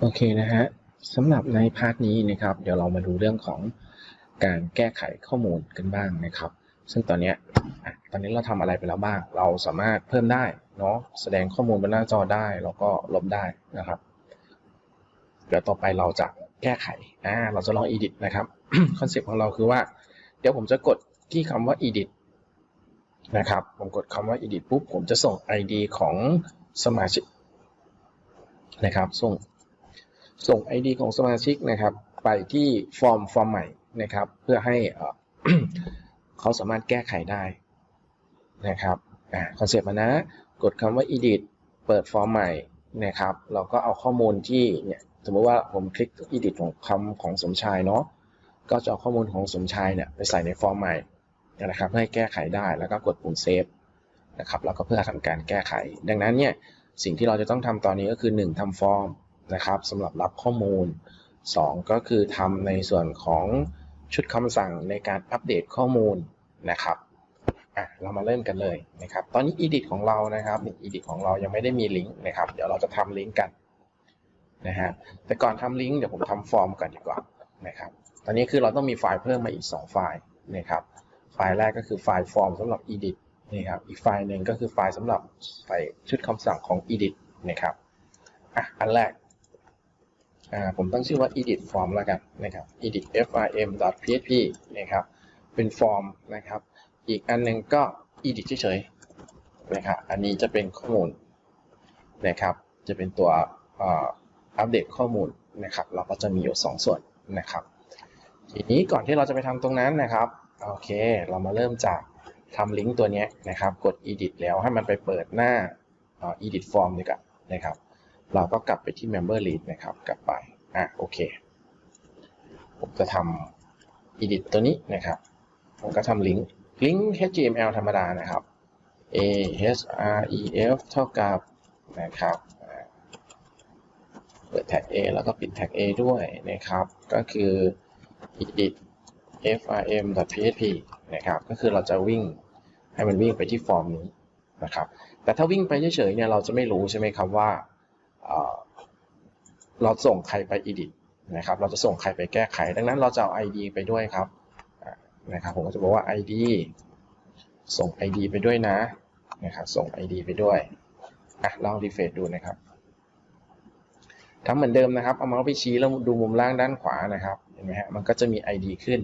โอเคนะฮะสำหรับในพาร์ทนี้นะครับ เดี๋ยวเรามาดูเรื่องของการแก้ไขข้อมูลกันบ้างนะครับ ซึ่งตอนนี้ตอนนี้เราทำอะไรไปแล้วบ้าง เราสามารถเพิ่มได้เนาะแสดงข้อมูลบนหน้าจอได้แล้วก็ลบได้นะครับ เดี๋ยวต่อไปเราจะแก้ไขอ่าเราจะลอง edit นะครับคอนเซปต์ของเราคือว่า เดี๋ยวผมจะกดที่คำว่า edit นะครับ ผมกดคำว่า edit ปุ๊บผมจะส่ง ID ของสมาชิกนะครับ ส่ง ส่ง ID ของสมาชิกนะครับ ไปที่ฟอร์มฟอร์มใหม่นะครับ เพื่อให้เขาสามารถแก้ไขได้นะครับคอนเซปต์มันะ กดคำว่า edit เปิดฟอร์มใหม่นะครับ เราก็เอาข้อมูลที่เนี่ยสมมติว่าผมคลิก edit ของคำของสมชายเนาะก็จะเอาข้อมูลของสมชายเนี่ยไปใส่ในฟอร์มใหม่นะครับเพื่อให้แก้ไขได้แล้วก็กดปุ่มเซฟนะครับแล้วก็เพื่อทำการแก้ไข ดังนั้นเนี่ยสิ่งที่เราจะต้องทำตอนนี้ก็คือ 1ทำฟอร์ม นะครับสำหรับรับข้อมูล 2 ก็คือทำในส่วนของชุดคำสั่งในการอัปเดตข้อมูลนะครับอะเรามาเริ่มกันเลยนะครับ ตอนนี้ edit ของเรานะครับ edit ของเรายังไม่ได้มีลิงก์นะครับ เดี๋ยวเราจะทำลิงก์กันนะฮะแต่ก่อนทำลิงก์เดี๋ยวผมทำฟอร์มก่อนดีกว่านะครับ ตอนนี้คือเราต้องมีไฟล์เพิ่มมาอีก 2 ไฟล์นะครับ ไฟล์แรกก็คือไฟล์ฟอร์มสำหรับ edit นี่ครับ อีกไฟล์หนึ่งก็คือไฟล์สำหรับใส่ชุดคำสั่งของ edit นะครับ อะ อันแรก ผมตั้งชื่อว่า edit form แล้วกันนะครับ edit frm.php นะครับเป็นฟอร์มนะครับ อีกอันหนึ่งก็ edit เฉยๆนะครับอันนี้จะเป็นข้อมูลนะครับจะเป็นตัวอัปเดตข้อมูลนะครับเราก็จะมีอยู่ 2 ส่วนนะครับ ทีนี้ก่อนที่เราจะไปทำตรงนั้นนะครับโอเค เรามาเริ่มจากทำลิงก์ตัวนี้นะครับ กด edit แล้วให้มันไปเปิดหน้า edit form ดีกว่านะครับ เราก็กลับไปที่ member lead นะครับ กลับไป อะ โอเค ผมจะทำ edit ตัวนี้นะครับ ผมก็ทำลิงก์ ลิงก์ html ธรรมดานะครับ a h r e f เท่ากับนะครับเปิดแท็ก a แล้วก็ปิดแท็ก a ด้วยนะครับ ก็คือ edit frm.php นะครับ ก็คือเราจะวิ่งให้มันวิ่งไปที่ฟอร์มนี้นะครับ แต่ถ้าวิ่งไปเฉยๆเนี่ยเราจะไม่รู้ใช่ไหมครับว่า เราส่งใครไป edit นะครับ เราจะส่งใครไปแก้ไข ดังนั้นเราจะเอา id ไปด้วยครับนะครับ ผมก็จะบอกว่า id ส่ง id ไปด้วยนะนะครับ ส่ง id ไปด้วยอะลองรีเฟรชดูนะครับทำเหมือนเดิมนะครับเอาเมาส์ไปชี้แล้วดูมุมล่างด้านขวานะครับเห็นไหมฮะมันก็จะมี id ขึ้น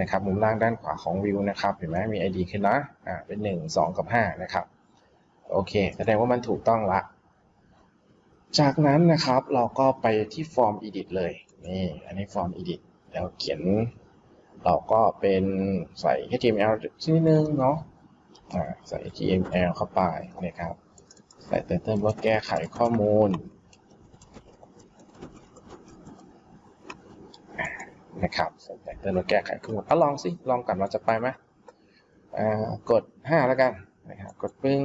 นะครับมุมล่างด้านขวาของวิวนะครับเห็นไหมมี id ขึ้นนะอ่าเป็น 1 2 กับ5นะครับโอเค แสดงว่ามันถูกต้องละ จากนั้นนะครับเราก็ไปที่ฟอร์ม edit เลยนี่อันนี้ฟอร์ม edit แล้วเขียน เราก็เป็นใส่ html ชิ้นนึงเนาะใส่ html เข้าไปนะครับ ใส่เติมว่าแก้ไขข้อมูลนะครับใส่แต่เติมว่าแก้ไขข้อมูลอาลองสิ ลองกันว่าจะไปไหมกด 5 แล้วกันนะครับ กดปึ้ง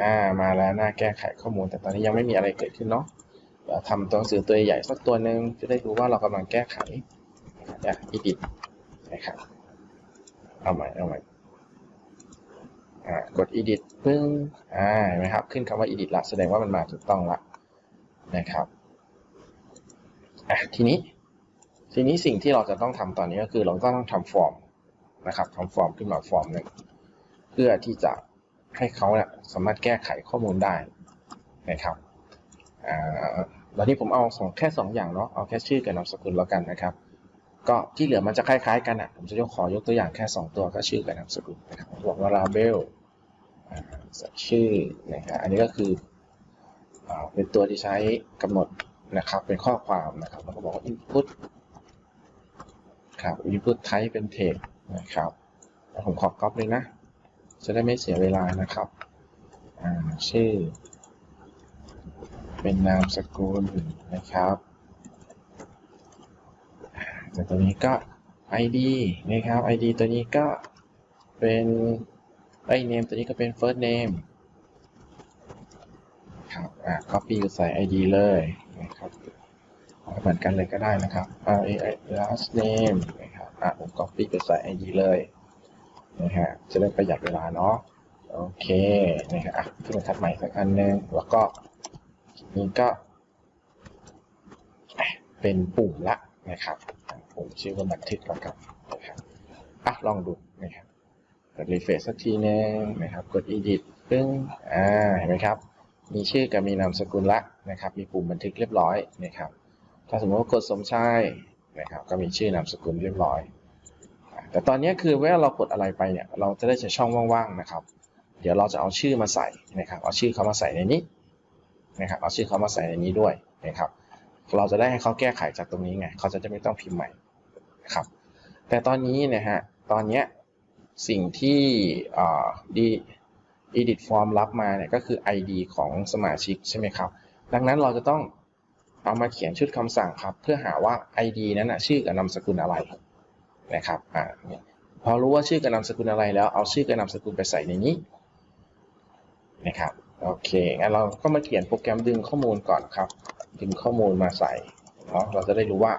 อ่ามาแล้วหน้าแก้ไขข้อมูล แต่ตอนนี้ยังไม่มีอะไรเกิดขึ้นเนาะเดี๋ยวทำตัวหนังสือตัวใหญ่สักตัวหนึ่งจะได้รู้ว่าเรากำลังแก้ไขนะ edit นะครับเอาใหม่เอาใหม่อ่ากด edit ปึ้งอ่าเห็นไหมครับขึ้นคำว่า edit ละแสดงว่ามันมาถูกต้องละนะครับอะทีนี้ทีนี้สิ่งที่เราจะต้องทำตอนนี้ก็คือเราก็ต้องทำฟอร์มนะครับทำฟอร์มขึ้นมาฟอร์มหนึ่งเพื่อที่จะ ให้เขาเนี่ยสามารถแก้ไขข้อมูลได้นะครับตอนนี้ผมเอาสองแค่สองอย่างเนาะเอาแค่ชื่อกับนามสกุลแล้วกันนะครับ ก็ที่เหลือมันจะคล้ายๆกันอะผมจะยกขอยกตัวอย่างแค่สองตัวก็ชื่อกับนามสกุลนะครับบอกว่า label ชื่อนะครับอันนี้ก็คือเป็นตัวที่ใช้กำหนดนะครับเป็นข้อความนะครับแล้วก็บอกว่า input ครับ input type เป็น text นะครับผมขอก๊อปเลยนะ จะได้ไม่เสียเวลานะครับชื่อ เป็นนามสกุลนะครับแต่ตัวนี้ก็ id นะครับ id ตัวนี้ก็เป็นไอ้ name ตัวนี้ก็เป็น first name ครับอ่า copy ใส่ id เลยนะครับเหมือนกันเลยก็ได้นะครับ last name นะครับอะผม copy ไปใส่ id เลย นะฮะจะได้ประหยัดเวลาเนาะโอเคนะครับอะขึ้นมาทัดใหม่สักอันหนึ่งแล้วก็นี้ก็เป็นปุ่มละนะครับผมชื่อว่าบันทึกแล้วกันนะครับอะลองดูนะครับกดรีเฟรชสักทีนึงนะครับ กด edit ปึ้งอ่าเห็นไหมครับ มีชื่อกับมีนามสกุลละนะครับ มีปุ่มบันทึกเรียบร้อยนะครับ ถ้าสมมติว่ากดสมชายนะครับ ก็มีชื่อนามสกุลเรียบร้อย แต่ตอนนี้คือเวลาเรากดอะไรไปเนี่ยเราจะได้เจอช่องว่างๆนะครับ เดี๋ยวเราจะเอาชื่อมาใส่นะครับ เอาชื่อเขามาใส่ในนี้นะครับ เอาชื่อเขามาใส่ในนี้ด้วยนะครับ เราจะได้ให้เขาแก้ไขจากตรงนี้ไงเขาจะไม่ต้องพิมพ์ใหม่นะครับ แต่ตอนนี้นะฮะตอนเนี้ยสิ่งที่ดี edit form รับมาเนี่ยก็คือ ID ของสมาชิกใช่ไหมครับ ดังนั้นเราจะต้องเอามาเขียนชุดคำสั่งครับ เพื่อหาว่า ID นั้นนะชื่อกับนามสกุลอะไร นะครับอ่าพอรู้ว่าชื่อกับนามสกุลอะไรแล้วเอาชื่อกับนามสกุลไปใส่ในนี้นะครับโอเคงั้นเราก็มาเขียนโปรแกรมดึงข้อมูลก่อนครับ ดึงข้อมูลมาใส่เนาะเราจะได้รู้ว่า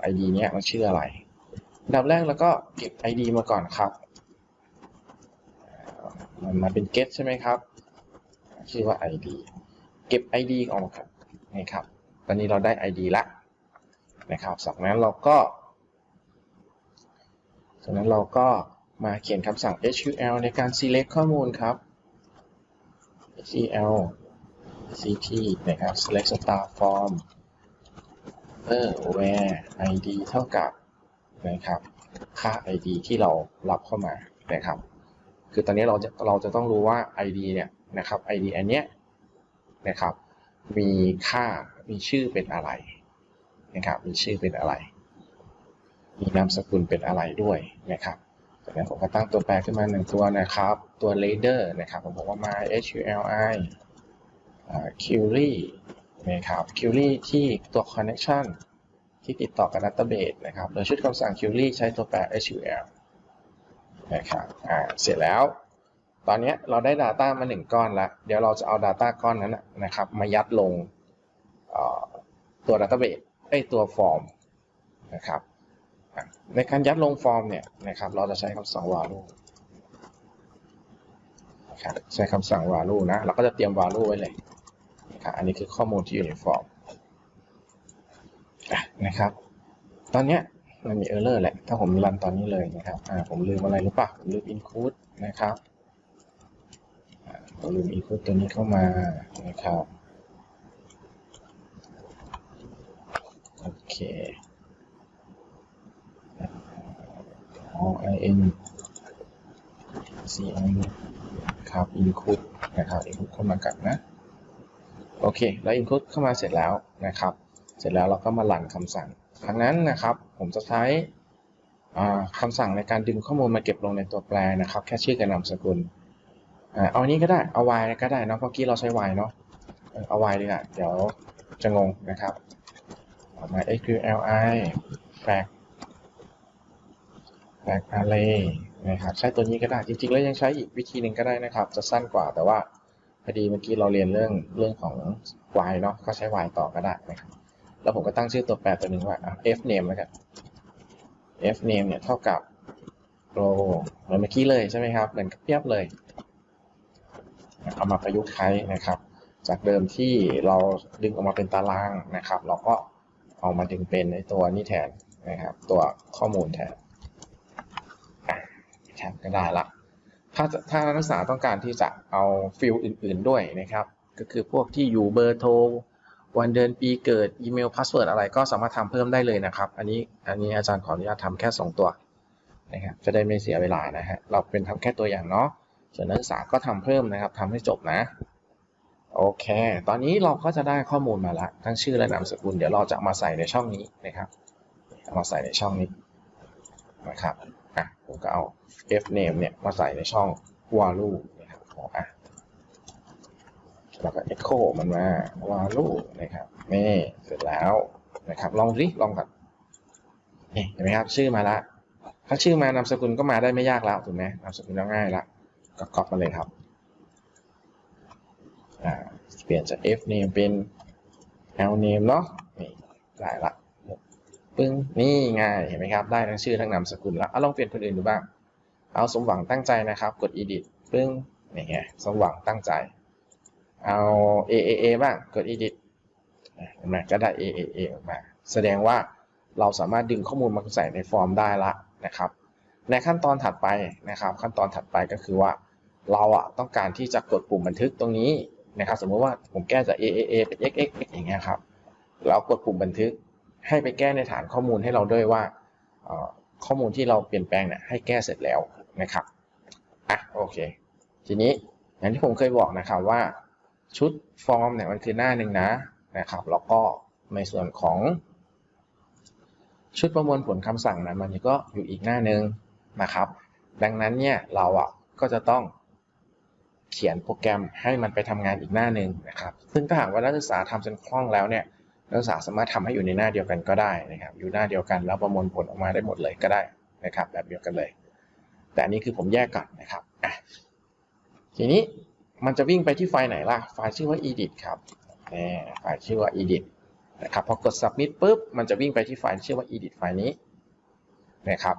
ไอดีเนี้ยมันชื่ออะไรดับแรกเราก็เก็บ ID มาก่อนครับมันมาเป็น get ใช่ไหมครับ ชื่อว่า id เก็บ id ออกมาครับนี่ครับ ตอนนี้เราได้ id ละนะครับจากนั้นเราก็ จากนั้นเราก็มาเขียนคำสั่ง SQL ในการ select ข้อมูลครับ SQL ct นะครับ select star form เออ where id เท่ากับนะครับ ค่า id ที่เรารับเข้ามานะครับ คือตอนนี้เราจะเราจะต้องรู้ว่า id เนี่ยนะครับ id อันเนี้ยนะครับ มีค่ามีชื่อเป็นอะไรนะครับ มีชื่อเป็นอะไร มีนามสกุลเป็นอะไรด้วยนะครับจากนั้นผมก็ตั้งตัวแปรขึ้นมาหนึ่งตัวนะครับ ตัว ladder นะครับ ผมบอกว่า my sqli query นะครับ query ที่ตัว connection ที่ติดต่อกับ database นะครับ โดยชุดคำสั่ง query ใช้ตัวแปร sql นะครับ อ่า เสร็จแล้ว ตอนนี้เราได้ Data มา 1 ก้อนแล้ว เดี๋ยวเราจะเอา Data ก้อนนั้นนะครับ มายัดลงตัว Database ไอตัวฟอร์มนะครับ ในการยัดลงฟอร์มเนี่ยนะครับเราจะใช้คำสั่ง value นะครับใช้คำสั่ง value นะ เราก็จะเตรียม value ไว้เลยนะครับอันนี้คือข้อมูลที่อยู่ในฟอร์มนะครับ ตอนนี้มันมี error แหละ ถ้าผมรันตอนนี้เลยนะครับอ่าผมลืมอะไรหรือเปล่าผมลืม include นะครับผมลืม include ตัวนี้เข้ามานะครับโอเคอ๋อ in cn ครับ include นะครับ include เข้ามากันนะ โอเค แล้ว include เข้ามาเสร็จแล้วนะครับ เสร็จแล้วเราก็มาลันคำสั่งครั้งนั้นนะครับ ผมจะใช้คำสั่งในการดึงข้อมูลมาเก็บลงในตัวแปรนะครับ แค่ชื่อกับนามสกุลเอานี้ก็ได้ เอา y ก็ได้นะเมื่อกี้เราใช้ y เนาะเอา y ดีกว่าเดี๋ยวจะงงนะครับออกมา sqli fact fact array นะครับใช้ตัวนี้ก็ได้จริงๆ แล้วยังใช้อีกวิธีหนึ่งก็ได้นะครับ จะสั้นกว่าแต่ว่าพอดีเมื่อกี้เราเรียนเรื่องเรื่องของ y เนาะก็ใช้ y ต่อก็ได้นะครับแล้วผมก็ตั้งชื่อตัวแปรตัวหนึ่งว่า f name แล้วกัน f name เนี่ยเท่ากับ row เหมือนเมื่อกี้เลยใช่ไหมครับเหมือนเปียบเลยเอามาประยุกต์ใช้นะครับ จากเดิมที่เราดึงออกมาเป็นตารางนะครับ เราก็เอามาดึงเป็นในตัวนี้แทนนะครับ ตัวข้อมูลแทน แทนก็ได้ละถ้าถ้านักศึกษาต้องการที่จะเอาฟิลอื่น ๆด้วยนะครับ ก็คือพวกที่อยู่เบอร์โทรวันเดือนปีเกิดอีเมลพาสเวิร์ดอะไรก็สามารถทำเพิ่มได้เลยนะครับ อันนี้อันนี้อาจารย์ขออนุญาตทำแค่ 2 ตัวนะครับจะได้ไม่เสียเวลานะฮะเราเป็นทำแค่ตัวอย่างเนาะส่วนนักศึกษาก็ทำเพิ่มนะครับทำให้จบนะโอเค ตอนนี้เราก็จะได้ข้อมูลมาละทั้งชื่อและนามสกุล เดี๋ยวเราจะมาใส่ในช่องนี้นะครับ มาใส่ในช่องนี้นะครับ อะผมก็เอา f name เนี่ยมาใส่ในช่อง value นะครับอะแล้วก็ echo มันมา value นะครับนี่เสร็จแล้วนะครับ ลองดิลองกันนี่เห็นไหมครับ ชื่อมาละถ้าชื่อมานามสกุลก็มาได้ไม่ยากแล้วถูกไหมนามสกุลก็ง่ายละก็ก๊อปมาเลยครับอ่าเปลี่ยนจาก f name เป็น l name เนาะนี่ได้ละ ปึ้งนี่ง่ายเห็นไหมครับ ได้ทั้งชื่อทั้งนามสกุลแล้วเอาลองเปลี่ยนคนอื่นดูบ้าง เอาสมหวังตั้งใจนะครับ กด edit ปึ้งนี่ไงสมหวังตั้งใจ เอา a a a บ้าง กด edit เห็นไหมก็ได้ a a a ออกมา แสดงว่าเราสามารถดึงข้อมูลมาใส่ในฟอร์มได้ละนะครับ ในขั้นตอนถัดไปนะครับ ขั้นตอนถัดไปก็คือว่า เราอะต้องการที่จะกดปุ่มบันทึกตรงนี้นะครับ สมมติว่าผมแก้จาก A A A เป็น X X X อย่างเงี้ยครับ เรากดปุ่มบันทึก ให้ไปแก้ในฐานข้อมูลให้เราด้วยว่าข้อมูลที่เราเปลี่ยนแปลงเนี่ยให้แก้เสร็จแล้วนะครับอะโอเค ทีนี้อย่างที่ผมเคยบอกนะครับว่าชุดฟอร์มเนี่ยมันคือหน้าหนึ่งนะนะครับแล้วก็ในส่วนของ ชุดประมวลผลคำสั่งนะมันก็อยู่อีกหน้าหนึ่งนะครับ ดังนั้นเนี่ยเราอะก็จะต้องเขียนโปรแกรมให้มันไปทำงานอีกหน้าหนึ่งนะครับ ซึ่งถ้าหากว่านักศึกษาทำจนคล่องแล้วเนี่ย นักศึกษาสามารถทำให้อยู่ในหน้าเดียวกันก็ได้นะครับ อยู่หน้าเดียวกันแล้วประมวลผลออกมาได้หมดเลยก็ได้นะครับ แบบเดียวกันเลย แต่อันนี้คือผมแยกก่อนนะครับอะทีนี้มันจะวิ่งไปที่ไฟล์ไหนล่ะ ไฟล์ชื่อว่า edit ครับนี่ไฟล์ชื่อว่า edit นะครับพอกด submit ปุ๊บมันจะวิ่งไปที่ไฟล์ที่ชื่อว่า edit ไฟล์นี้นะครับ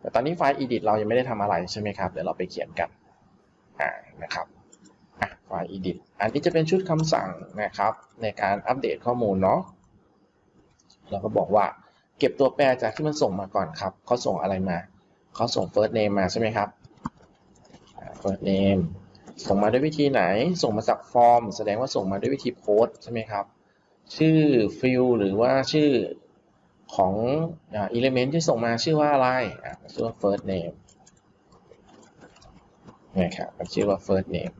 แต่ตอนนี้ไฟล์ edit เรายังไม่ได้ทำอะไรใช่ไหมครับ เดี๋ยวเราไปเขียนกันอ่านะครับ ไฟล์ edit อันนี้จะเป็นชุดคำสั่งนะครับ ในการอัปเดตข้อมูลเนาะเราก็บอกว่าเก็บตัวแปรจากที่มันส่งมาก่อนครับเขาส่งอะไรมาเขาส่ง first name มาใช่ไหมครับ first name ส่งมาด้วยวิธีไหน ส่งมาจากฟอร์ม แสดงว่าส่งมาด้วยวิธีโพสใช่ไหมครับ ชื่อฟิลหรือว่าชื่อของอ่า element ที่ส่งมาชื่อว่าอะไรชื่อว่า first name นะครับชื่อว่า first name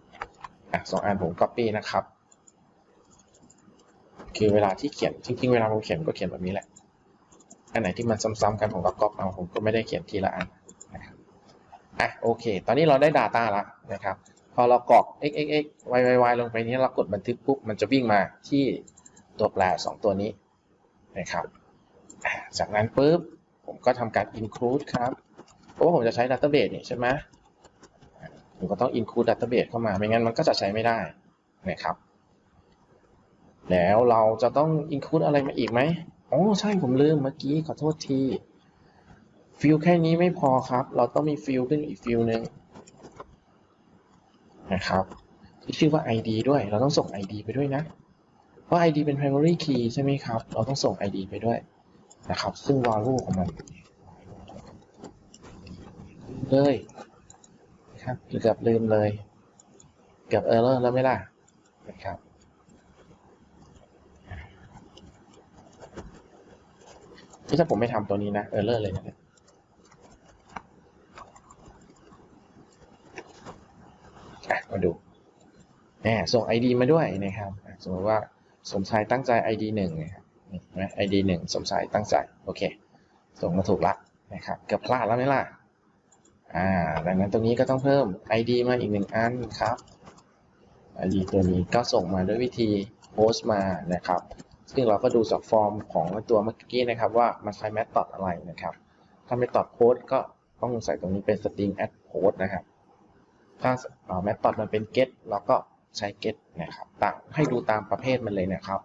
อะสองอันผม copy นะครับ คือเวลาที่เขียนจริงๆเวลาผมเขียนก็เขียนแบบนี้แหละ อันไหนที่มันซ้ำๆกันผมก็ก๊อปเอาผมก็ไม่ได้เขียนทีละอันนะครับอะโอเค ตอนนี้เราได้ Data แล้วนะครับ พอเรากรอก x x x y y y ลงไปนี้เรากดบันทึกปุ๊บมันจะวิ่งมาที่ตัวแปร 2 ตัวนี้นะครับ จากนั้นปุ๊บผมก็ทำการ include ครับ เพราะว่าผมจะใช้ database นี่ใช่ไหม ผมก็ต้อง include database เข้ามา ไม่งั้นมันก็จะใช้ไม่ได้นะครับ แล้วเราจะต้อง include อะไรมาอีกไหมอ๋อใช่ผมลืมเมื่อกี้ขอโทษทีฟิลแค่นี้ไม่พอครับ เราต้องมีฟิลขึ้นอีกฟิลหนึ่งนะครับที่ชื่อว่า ID ด้วย เราต้องส่ง ID ไปด้วยนะ เพราะ ID เป็น primary key ใช่ไหมครับ เราต้องส่ง ID ไปด้วยนะครับ ซึ่ง value ของมันเลย ครับเกือบลืมเลยเกือบ error แล้วไม่ล่ะนะครับที่ถ้าผมไม่ทำตัวนี้นะ error เลยนะเนี่ยอะมาดูแหมส่ง ID มาด้วยนะครับสมมติว่าสมชายตั้งใจ ID หนึ่งนะครับนี่เห็นไหม ID หนึ่งสมชายตั้งใจ โอเค ส่งมาถูกละนะครับเกือบพลาดแล้วไหมล่ะ อ่า ดังนั้นตรงนี้ก็ต้องเพิ่ม ID มาอีกหนึ่งอันครับ ID ตัวนี้ก็ส่งมาด้วยวิธีโพสต์มานะครับ ซึ่งเราก็ดูจากฟอร์มของตัวเมื่อกี้นะครับว่ามันใช้ method อะไรนะครับ ถ้า method post ก็ต้องใส่ตรงนี้เป็น string add post นะครับ ถ้า method มันเป็น get เราก็ใช้ get นะครับตามให้ดูตามประเภทมันเลยนะครับ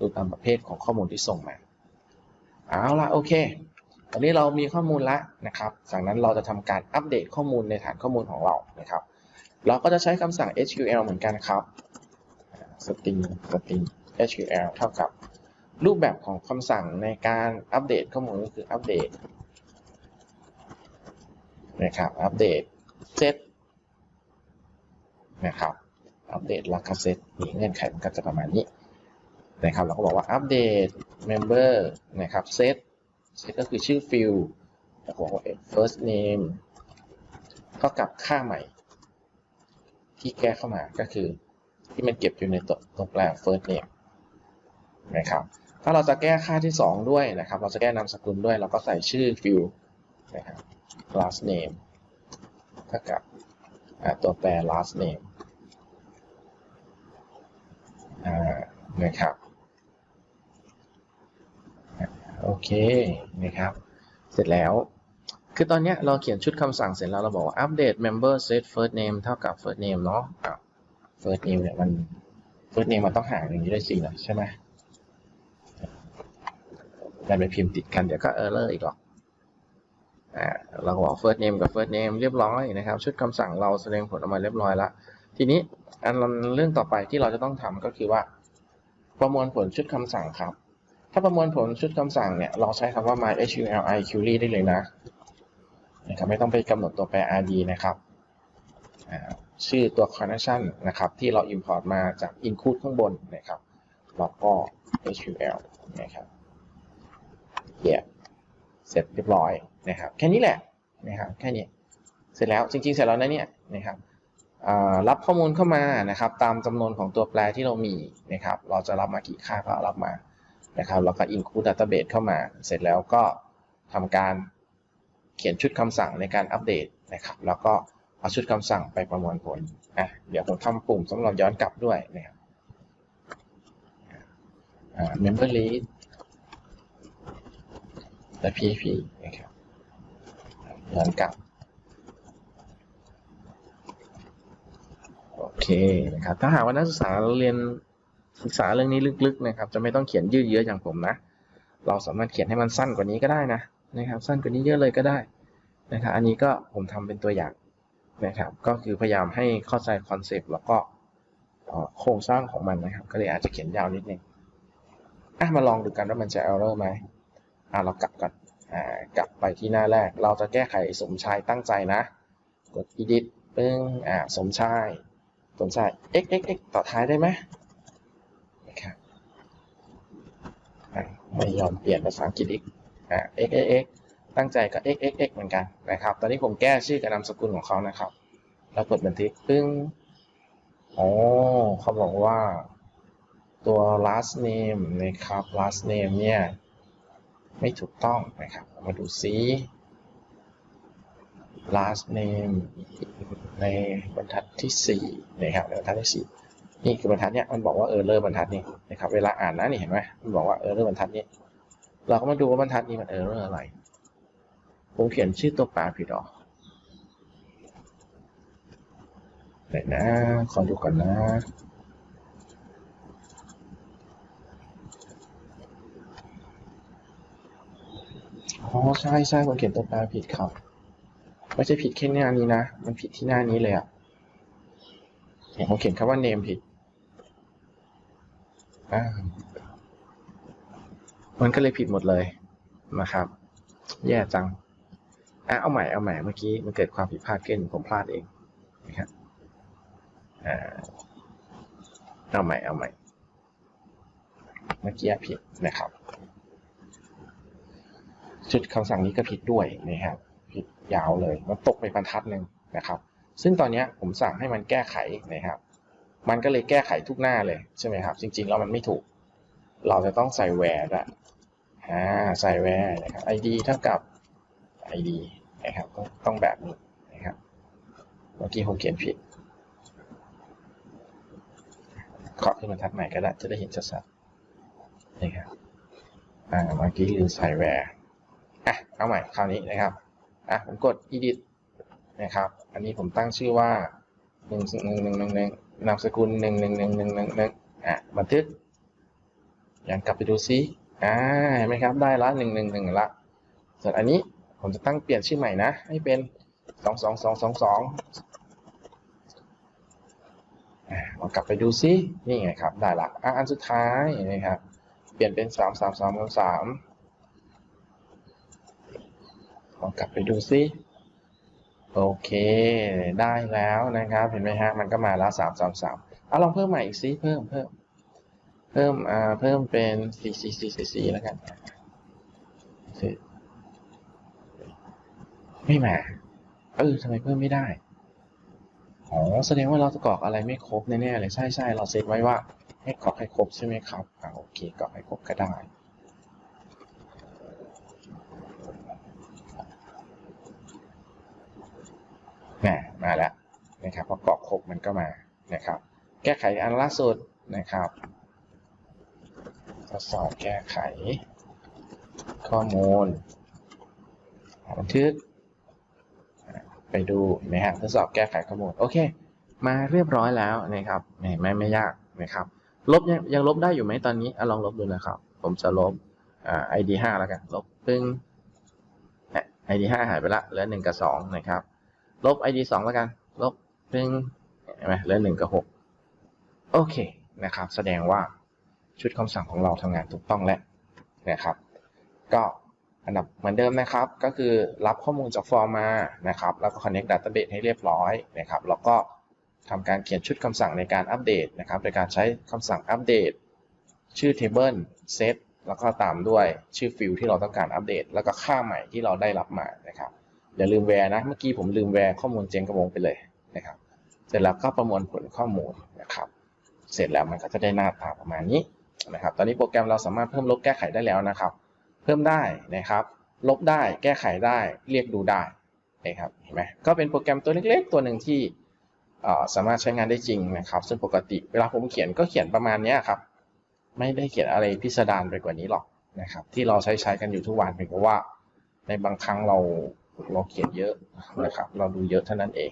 ดูตามประเภทของข้อมูลที่ส่งมา เอาละโอเค ตอนนี้เรามีข้อมูลแล้วนะครับจากนั้นเราจะทำการอัปเดตข้อมูลในฐานข้อมูลของเรานะครับ เราก็จะใช้คำสั่ง SQL เหมือนกันครับ string string SQL เท่ากับ รูปแบบของคำสั่งในการอัปเดตข้อมูลก็คืออัปเดตนะครับอัปเดตเซตนะครับอัปเดตลักเซตมีเงื่อนไขมันก็จะประมาณนี้นะครับเราก็บอกว่าอัปเดต member นะครับเซตเซต ก็คือชื่อฟิลแล้วก็บอกว่า first name เท่ากับค่าใหม่ ที่แก้เข้ามาก็คือ ที่มันเก็บอยู่ในตัวตัวแปร first name นะครับ ถ้าเราจะแก้ค่าที่ 2 ด้วยนะครับ เราจะแก้นามสกุลด้วย เราก็ใส่ชื่อฟิลนะครับ last name เท่ากับตัวแปร last name นะครับ โอเคนะครับ เสร็จแล้ว คือตอนนี้เราเขียนชุดคำสั่งเสร็จแล้วเราบอกว่า update member set first name เท่ากับ first name เนาะ first name เนี่ยมัน first name มันต้องห่างอย่างนี้ด้วยสินะใช่ไหมดันไปพิมพ์ติดกันเดี๋ยวก็ error อีกหรอกอ่าเราบอก first name กับ first name เรียบร้อยนะครับ ชุดคำสั่งเราแสดงผลออกมาเรียบร้อยแล้ว ทีนี้อันเรื่องต่อไปที่เราจะต้องทำก็คือว่า ประมวลผลชุดคำสั่งครับ ถ้าประมวลผลชุดคำสั่งเนี่ย เราใช้คำว่า mysqli query ได้เลยนะนะครับไม่ต้องไปกำหนดตัวแปร rd นะครับชื่อตัว connection นะครับที่เรา import มาจาก include ข้างบนนะครับแล้วก็ SQL นะครับเยี่ยเสร็จเรียบร้อยนะครับแค่นี้แหละนะครับแค่นี้เสร็จแล้วจริงๆ เสร็จแล้วนะเนี่ยนะครับรับข้อมูลเข้ามานะครับ ตามจำนวนของตัวแปรที่เรามีนะครับ เราจะรับมากี่ค่าก็รับมา นะครับแล้วก็ include database เข้ามา เสร็จแล้วก็ทำการเขียนชุดคำสั่งในการอัปเดตนะครับ แล้วก็เอาชุดคำสั่งไปประมวลผลอะเดี๋ยวผมทำปุ่มสำหรับย้อนกลับด้วยนะครับอ่า member list และ php นะครับย้อนกลับ โอเคนะครับ ถ้าหากว่านักศึกษาเรียน ศึกษาเรื่องนี้ลึกๆนะครับ จะไม่ต้องเขียนยืดเยื้ออย่างผมนะ เราสามารถเขียนให้มันสั้นกว่านี้ก็ได้นะนะครับ สั้นกว่านี้เยอะเลยก็ได้นะครับ อันนี้ก็ผมทำเป็นตัวอย่างนะครับ ก็คือพยายามให้เข้าใจคอนเซปต์แล้วก็โครงสร้างของมันนะครับ ก็เลยอาจจะเขียนยาวนิดนึงอะมาลองดูกันว่ามันจะ error ไหมอะเรากลับก่อนอ่ากลับไปที่หน้าแรก เราจะแก้ไขสมชายตั้งใจนะ กด edit ปึ้งอ่าสมชายสมชาย x x x ต่อท้ายได้ไหมนะครับอะ ไม่ยอมเปลี่ยนภาษาอังกฤษอีกอ่า x x x ตั้งใจกับ x x x เหมือนกันนะครับ ตอนนี้ผมแก้ชื่อกับนามสกุลของเขานะครับแล้วกดบันทึกปึ้งอ๋อเขาบอกว่าตัว last name นะครับ last name เนี่ย ไม่ถูกต้องนะครับ มาดูซิ last name ในบรรทัดที่ 4 นะครับในบรรทัดที่ 4 นี่คือบรรทัดเนี้ยมันบอกว่าเออเลอร์บรรทัดนี้นะครับเวลาอ่านนะนี่เห็นไหมมันบอกว่าเออเลอร์บรรทัดนี้ เราก็มาดูว่าบรรทัดนี้มันเออเลอร์อะไร ผมเขียนชื่อตัวแปรผิดหรอเดี๋ยวนะขอดูก่อนนะอ๋อใช่ใช่ผมเขียนตัวแปรผิดครับไม่ใช่ผิดแค่หน้านี้นะ มันผิดที่หน้านี้เลยอะ่ะเห็นผมเขียนคำว่า name ผิด มันก็เลยผิดหมดเลยนะครับ แย่จังอะเอาใหม่เอาใหม่เมื่อกี้มันเกิดความผิดพลาดขึ้นผมพลาดเองนะครับอ่าเอาใหม่เอาใหม่ เมื่อกี้ผิดนะครับชุดคำสั่งนี้ก็ผิดด้วยนะครับ ผิดยาวเลย มันตกไปบรรทัดหนึ่งนะครับ ซึ่งตอนนี้ผมสั่งให้มันแก้ไขนะครับ มันก็เลยแก้ไขทุกหน้าเลยใช่ไหมครับ จริงๆแล้วมันไม่ถูก เราจะต้องใส่แวร์ด้วยอ่าใส่แวร์นะครับ id เท่ากับ id นะครับต้องต้องแบบนี้นะครับเมื่อกี้ผมเขียนผิดขอขึ้นบรรทัดใหม่ก็ได้จะได้เห็นชัดๆนี่ครับอ่าเมื่อกี้ลืมใส่แวร์อะเอาใหม่คราวนี้นะครับอะผมกด edit นะครับ อันนี้ผมตั้งชื่อว่าหนึ่งหนึ่งหนึ่งหนึ่ง นึ่งนามสกุลหนึ่งหนึ่งหนึ่งหนึ่งหนึ่งหนึ่งอะบันทึกอย้อนกลับไปดูซิอ่าเห็นไหมครับได้ละหนึ่งหนึ่งหนึ่งละ ส่วนอันนี้ผมจะตั้งเปลี่ยนชื่อใหม่นะ ให้เป็นสองสองสองสองสองอ่ากลับไปดูซินี่ไงครับ ได้ละอะอันสุดท้ายนะครับ เปลี่ยนเป็นสามสามสามสามสามลองกลับไปดูซิ โอเคได้แล้วนะครับ เห็นไหมฮะมันก็มาแล้วสามสามสามเอาลองเพิ่มใหม่อีกซิเพิ่มเพิ่มเพิ่มอ่าเพิ่มเป็นสี่สี่สี่สี่สี่แล้วกันไม่มาเออทำไมเพิ่มไม่ได้อ๋อแสดงว่าเราจะกรอกอะไรไม่ครบแน่ๆเลยใช่ใช่เราเซตไว้ว่า ให้กรอกให้ครบใช่ไหมครับอ่าโอเคกรอกให้ครบก็ได้ แห มาแล้วนะครับพอกรอกครบมันก็มานะครับ แก้ไขอันล่าสุดนะครับทดสอบแก้ไข ข้อมูลบันทึก ไปดูนะครับทดสอบแก้ไขข้อมูลโอเค มาเรียบร้อยแล้วนะครับไม่ไม่ไม่ยากนะครับลบยังยังลบได้อยู่ไหมตอนนี้อลองลบดูนะครับ ผมจะลบอ่า id 5แล้วกันลบปึ้งเนี่ย id 5หายไปละเหลือ1กับ2นะครับ ลบ id 2แล้วกัน ลบหนึ่งเห็นไหมเหลือหนึ่งกับหกโอเคนะครับ แสดงว่าชุดคำสั่งของเราทำงานถูกต้องแล้วนะครับ ก็อันดับเหมือนเดิมนะครับ ก็คือรับข้อมูลจากฟอร์มมานะครับ แล้วก็ connect database ให้เรียบร้อยนะครับ แล้วก็ทำการเขียนชุดคำสั่งในการอัปเดตนะครับ โดยการใช้คำสั่งอัปเดต ชื่อ table set แล้วก็ตามด้วยชื่อฟิลที่เราต้องการอัปเดต แล้วก็ค่าใหม่ที่เราได้รับมานะครับ อย่าลืมแวร์นะ เมื่อกี้ผมลืมแวร์ข้อมูลเจงกระวงไปเลยนะครับ เสร็จแล้วก็ประมวลผลข้อมูลนะครับ เสร็จแล้วมันก็จะได้หน้าตาประมาณนี้นะครับ ตอนนี้โปรแกรมเราสามารถเพิ่มลบแก้ไขได้แล้วนะครับ เพิ่มได้นะครับ ลบได้แก้ไขได้ เรียกดูได้นะครับเห็นไหมก็เป็นโปรแกรมตัวเล็กๆ ตัวหนึ่งที่สามารถใช้งานได้จริงนะครับ ซึ่งปกติเวลาผมเขียนก็เขียนประมาณนี้ครับ ไม่ได้เขียนอะไรพิสดารไปกว่านี้หรอกนะครับ ที่เราใช้ใช้กันอยู่ทุกวันเพียงแต่ว่า ในบางครั้งเรา เราเขียนเยอะนะครับ เราดูเยอะเท่านั้นเอง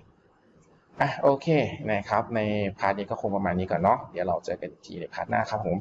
อะโอเคนะครับ ในพาร์ทนี้ก็คงประมาณนี้ก่อนเนาะเดี๋ยวเราเจอกันอีกทีในพาร์ทหน้าครับผม